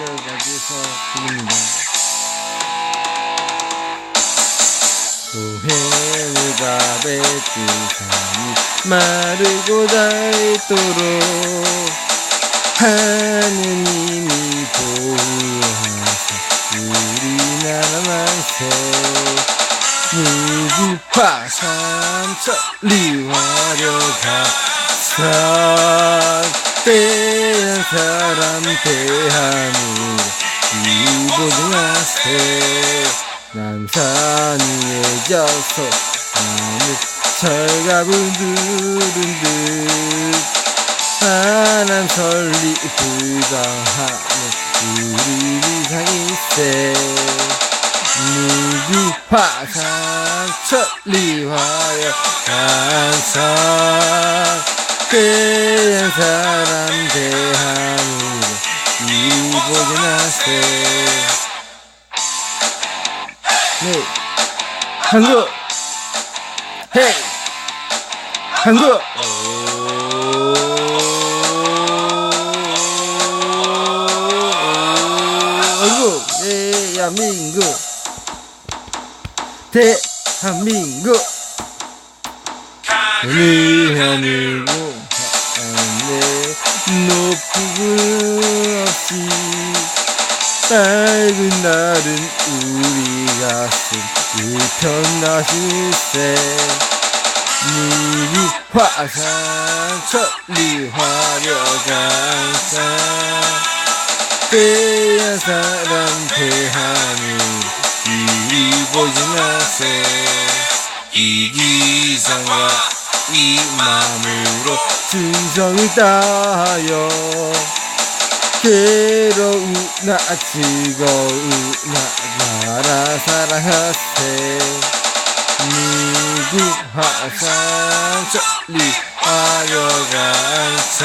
여기서 드립니다. 고해무가 배뜨사니 마르고 닳도록 하느님이 보호하사 우리나라 만세 누구 화산 천리화려가 산 대한 사람 대한민국 이보증하세. 남산 위에 져서 나무 철갑을 두른듯 하남 설리 불강하는 우리 비상일세. 누구 화상 천리화여 항상 대한 사람 이 보게 나세 네. 한국 헤이 한국 한국 대한민국. 대한민국. 대한민국. 하늘 높이는 없이 밝은 날은 우리 가슴 우편나실세. 누구 화상 천리 화려강산 대한 사람 대한민국 이보지나세. 이 기상과 이 마음으로 충성을 다하여 괴로우나 즐거우나 나라 사랑하세. 누구 화상 천리 화려강산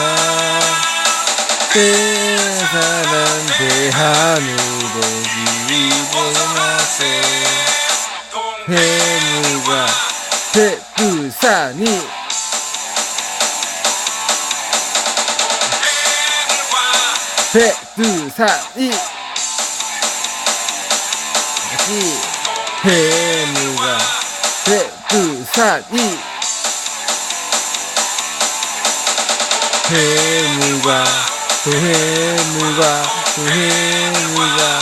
대사람 대한민국 이보나세. 해무가 대 부산이. 대부산이. 다시 해무가 대부산이. 해무가 도해무가 도해무가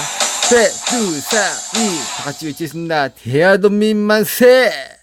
대두산이. 다 같이 외치겠습니다. 대하돈민 만세